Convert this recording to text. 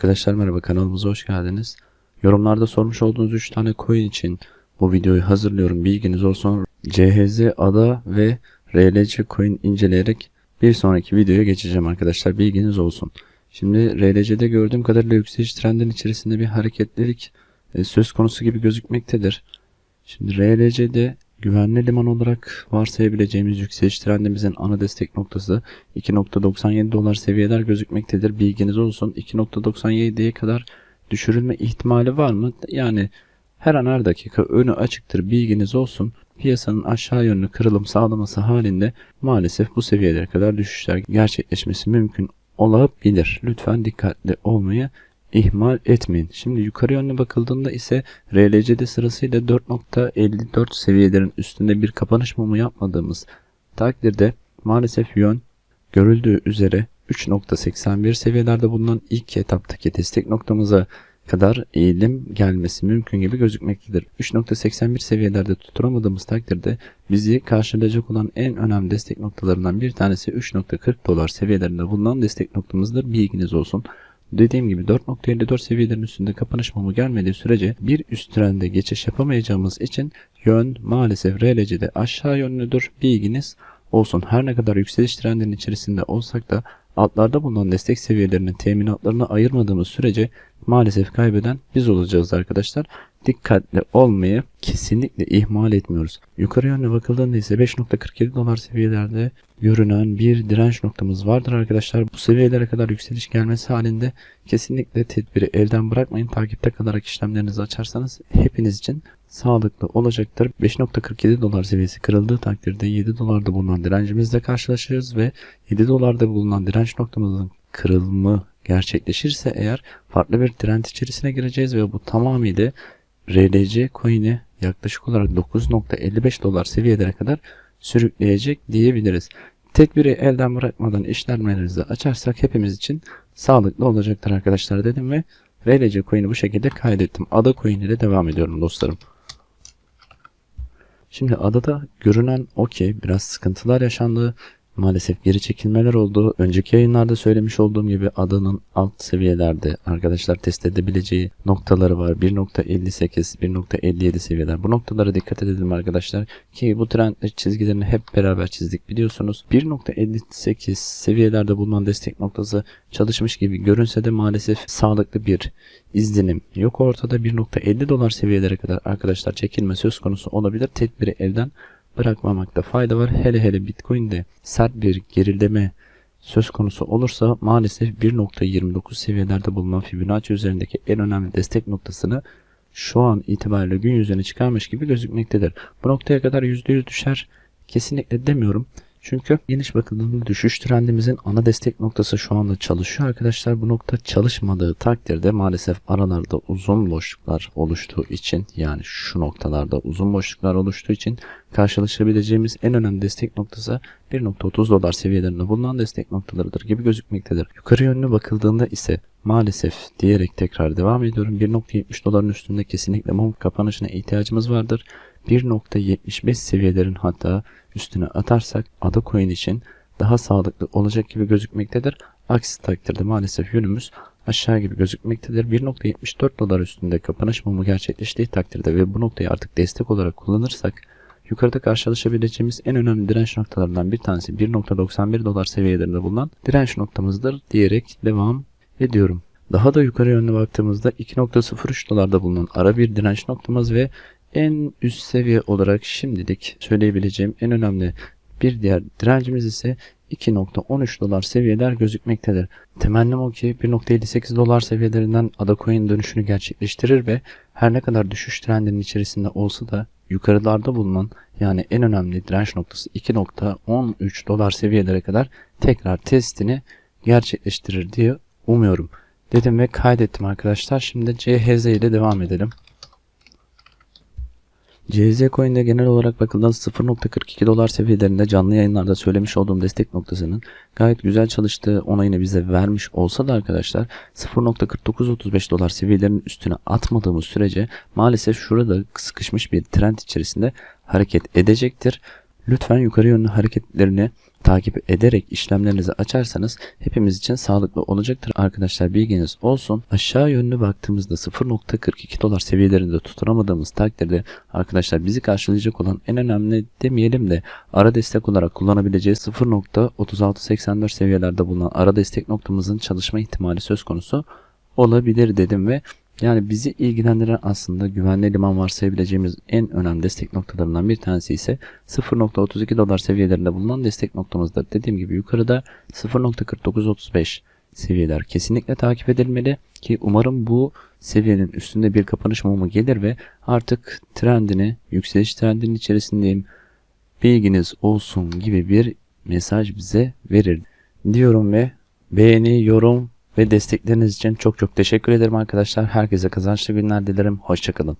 Arkadaşlar merhaba kanalımıza hoş geldiniz. Yorumlarda sormuş olduğunuz 3 tane coin için bu videoyu hazırlıyorum. Bilginiz olsun. CHZ, ADA ve RLC coin inceleyerek bir sonraki videoya geçeceğim arkadaşlar. Bilginiz olsun. Şimdi RLC'de gördüğüm kadarıyla yükseliş trendin içerisinde bir hareketlilik e, söz konusu gibi gözükmektedir. Şimdi RLC'de güvenli liman olarak varsayabileceğimiz yükseliş trendimizin ana destek noktası 2.97 dolar seviyeler gözükmektedir. Bilginiz olsun 2.97'ye kadar düşürülme ihtimali var mı? Yani her an her dakika önü açıktır bilginiz olsun. Piyasanın aşağı yönlü kırılım sağlaması halinde maalesef bu seviyelere kadar düşüşler gerçekleşmesi mümkün olabilir. Lütfen dikkatli olmayı ihmal etmeyin. Şimdi yukarı yönlü bakıldığında ise RLC'de sırasıyla 4.54 seviyelerin üstünde bir kapanış mumu yapmadığımız takdirde maalesef yön görüldüğü üzere 3.81 seviyelerde bulunan ilk etaptaki destek noktamıza kadar eğilim gelmesi mümkün gibi gözükmektedir. 3.81 seviyelerde tutturamadığımız takdirde bizi karşılayacak olan en önemli destek noktalarından bir tanesi 3.40 dolar seviyelerinde bulunan destek noktamızdır. Bilginiz olsun. Dediğim gibi 4.54 seviyelerin üstünde kapanış mumu gelmediği sürece bir üst trende geçiş yapamayacağımız için yön maalesef RLC'de aşağı yönlüdür. Bilginiz olsun. Her ne kadar yükseliş trendinin içerisinde olsak da altlarda bulunan destek seviyelerinin teminatlarını ayırmadığımız sürece maalesef kaybeden biz olacağız arkadaşlar. Dikkatli olmayı kesinlikle ihmal etmiyoruz. Yukarı yönlü bakıldığında ise 5.47 dolar seviyelerde görünen bir direnç noktamız vardır arkadaşlar. Bu seviyelere kadar yükseliş gelmesi halinde kesinlikle tedbiri elden bırakmayın. Takipte kalarak işlemlerinizi açarsanız hepiniz için sağlıklı olacaktır. 5.47 dolar seviyesi kırıldığı takdirde 7 dolarda bulunan direncimizle karşılaşırız ve 7 dolarda bulunan direnç noktamızın kırılımı gerçekleşirse eğer farklı bir trend içerisine gireceğiz ve bu tamamıyla RLC coin'i yaklaşık olarak 9.55 dolar seviyelere kadar sürükleyecek diyebiliriz. Tedbiri elden bırakmadan işlemlerinizi açarsak hepimiz için sağlıklı olacaktır arkadaşlar dedim ve RLC coin'i bu şekilde kaydettim. Ada coin ile devam ediyorum dostlarım. Şimdi adada görünen o ki biraz sıkıntılar yaşandı. Maalesef geri çekilmeler oldu. Önceki yayınlarda söylemiş olduğum gibi adanın alt seviyelerde arkadaşlar test edebileceği noktaları var. 1.58, 1.57 seviyeler. Bu noktalara dikkat edelim arkadaşlar. Ki bu trend çizgilerini hep beraber çizdik biliyorsunuz. 1.58 seviyelerde bulunan destek noktası çalışmış gibi görünse de maalesef sağlıklı bir izlenim yok ortada. 1.50 dolar seviyelere kadar arkadaşlar çekilme söz konusu olabilir. Tedbiri elden bırakmamakta fayda var. Hele hele Bitcoin'de sert bir gerileme söz konusu olursa maalesef 1.29 seviyelerde bulunan Fibonacci üzerindeki en önemli destek noktasını şu an itibariyle gün yüzüne çıkarmış gibi gözükmektedir. Bu noktaya kadar %100 düşer kesinlikle demiyorum. Çünkü geniş bakıldığında düşüş trendimizin ana destek noktası şu anda çalışıyor arkadaşlar. Bu nokta çalışmadığı takdirde maalesef aralarda uzun boşluklar oluştuğu için yani şu noktalarda uzun boşluklar oluştuğu için karşılaşabileceğimiz en önemli destek noktası 1.30 dolar seviyelerinde bulunan destek noktalarıdır gibi gözükmektedir. Yukarı yönlü bakıldığında ise maalesef diyerek tekrar devam ediyorum. 1.70 doların üstünde kesinlikle mum kapanışına ihtiyacımız vardır. 1.75 seviyelerin hatta üstüne atarsak ada coin için daha sağlıklı olacak gibi gözükmektedir. Aksi takdirde maalesef yönümüz aşağı gibi gözükmektedir. 1.74 dolar üstünde kapanış mumu gerçekleştiği takdirde ve bu noktayı artık destek olarak kullanırsak yukarıda karşılaşabileceğimiz en önemli direnç noktalarından bir tanesi 1.91 dolar seviyelerinde bulunan direnç noktamızdır diyerek devam ediyorum. Daha da yukarı yönlü baktığımızda 2.03 dolarda bulunan ara bir direnç noktamız ve en üst seviye olarak şimdilik söyleyebileceğim en önemli bir diğer direncimiz ise 2.13 dolar seviyeler gözükmektedir. Temennim o ki 1.58 dolar seviyelerinden ada coin dönüşünü gerçekleştirir ve her ne kadar düşüş trendinin içerisinde olsa da yukarılarda bulunan yani en önemli direnç noktası 2.13 dolar seviyelere kadar tekrar testini gerçekleştirir diye umuyorum. Dedim ve kaydettim arkadaşlar. Şimdi CHZ ile devam edelim. CZ Coin'de genel olarak bakıldığında 0.42 dolar seviyelerinde canlı yayınlarda söylemiş olduğum destek noktasının gayet güzel çalıştığı onayını bize vermiş olsa da arkadaşlar 0.4935 dolar seviyelerinin üstüne atmadığımız sürece maalesef şurada sıkışmış bir trend içerisinde hareket edecektir. Lütfen yukarı yönlü hareketlerini takip ederek işlemlerinizi açarsanız hepimiz için sağlıklı olacaktır arkadaşlar bilginiz olsun. Aşağı yönlü baktığımızda 0.42 dolar seviyelerinde tutunamadığımız takdirde arkadaşlar bizi karşılayacak olan en önemli demeyelim de ara destek olarak kullanabileceği 0.3684 seviyelerde bulunan ara destek noktamızın çalışma ihtimali söz konusu olabilir dedim ve yani bizi ilgilendiren aslında güvenli liman varsayabileceğimiz en önemli destek noktalarından bir tanesi ise 0.32 dolar seviyelerinde bulunan destek noktamızdır. Dediğim gibi yukarıda 0.4935 seviyeler kesinlikle takip edilmeli ki umarım bu seviyenin üstünde bir kapanış mumu gelir ve artık trendini, yükseliş trendinin içerisindeyim bilginiz olsun gibi bir mesaj bize verir diyorum ve beğeni, yorum ve destekleriniz için çok çok teşekkür ederim arkadaşlar. Herkese kazançlı günler dilerim. Hoşçakalın.